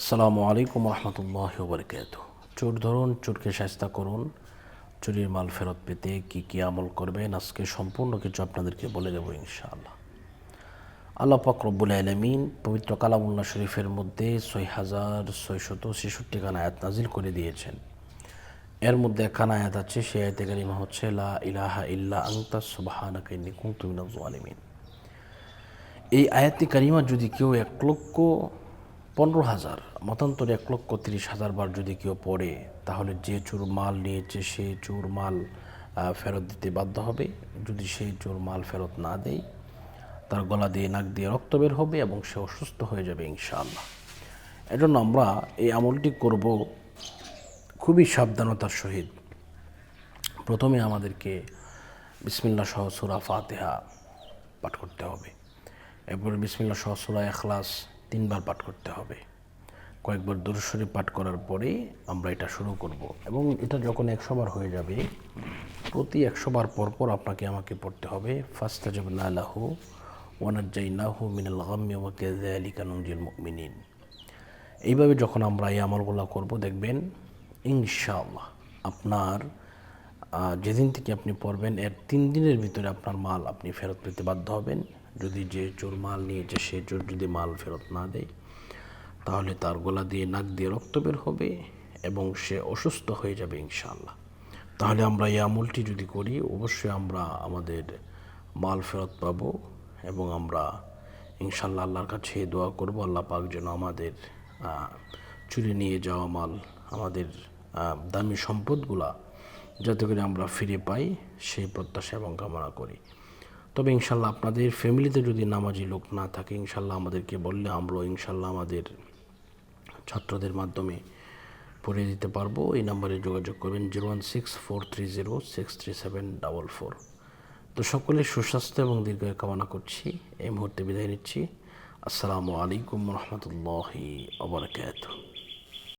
আসসালামু আলাইকুম রহমতুল্লাহ বরকাত চোর ধরুন, চোরকে শাস্তা করুন, চুরির মাল ফেরত পেতে কি কি আমল করবেন, আজকে সম্পূর্ণ কিছু আপনাদেরকে বলে দেবো ইনশাআল্লাহ। আল্লাহ পাক রব্বুল আলমিন পবিত্র কালামুল্লাহ শরীফের মধ্যে ছয় হাজার ছয়শত ছেষট্টি খান আয়াত নাজিল করে দিয়েছেন। এর মধ্যে একখান আয়াত আছে, সেই আয়াতে কালিমা হচ্ছে, লা ইলাহা ইল্লা আংতা সুবাহানাকা ইন্নী কুনতু মিনাজ এই আয়াতি কারিমা যদি কেউ এক লক্ষ পনেরো হাজার, মতান্তরে এক লক্ষ তিরিশ হাজার বার যদি কেউ পড়ে, তাহলে যে চোর মাল নিয়েছে সে চোর মাল ফেরত দিতে বাধ্য হবে। যদি সেই চোর মাল ফেরত না দেয়, তার গলা দিয়ে, নাক দিয়ে রক্ত বের হবে এবং সে অসুস্থ হয়ে যাবে ইনশাআল্লাহ। এজন্য আমরা এই আমলটি করব খুবই সাবধানতার সহিত। প্রথমে আমাদেরকে বিসমিল্লা সহ সুরা ফাতেহা পাঠ করতে হবে। এরপরে বিসমিল্লা সহ সুরা এখলাস তিনবার পাঠ করতে হবে। কয়েকবার দূরস্বরী পাঠ করার পরে আমরা এটা শুরু করব এবং এটা যখন একশো বার হয়ে যাবে, প্রতি একশো বার পর পর আপনাকে আমাকে পড়তে হবে ফাস্তা যাব না লাহু ওয়ানাজ্জাই নাহু মিনাল গাম্মি ওয়াকে জালিকা নুনজিল মুমিনিন। এইভাবে যখন আমরা এই আমলগুলো করব, দেখবেন ইনশাআল্লাহ আপনার যেদিন থেকে আপনি পড়বেন, এর তিন দিনের ভিতরে আপনার মাল আপনি ফেরত পেতে বাধ্য হবেন। যদি যে চোর মাল নিয়েছে সে চোর যদি মাল ফেরত না দেয়, তাহলে তার গলা দিয়ে নাক দিয়ে রক্ত বের হবে এবং সে অসুস্থ হয়ে যাবে ইনশাআল্লাহ। তাহলে আমরা এই আমলটি যদি করি, অবশ্যই আমরা আমাদের মাল ফেরত পাবো এবং আমরা ইনশাল্লাহ আল্লাহর কাছে দোয়া করব, আল্লাহ পাক যেন আমাদের চুরি নিয়ে যাওয়া মাল, আমাদের দামি সম্পদগুলা যাতে করে আমরা ফিরে পাই, সেই প্রত্যাশা এবং কামনা করি। তবে ইনশাল্লাহ আপনাদের ফ্যামিলিতে যদি নামাজি লোক না থাকে, ইনশাল্লাহ আমাদেরকে বললে আমরা ইনশাল্লাহ আমাদের ছাত্রদের মাধ্যমে পড়ে দিতে পারব। এই নাম্বারে যোগাযোগ করবেন zero one six four three zero six three seven double four. তো সকলের সুস্বাস্থ্য এবং দীর্ঘায়ু কামনা করছি। এই মুহূর্তে বিদায় নিচ্ছি। আসসালামু আলাইকুম রহমতুল্লাহি আবরকাত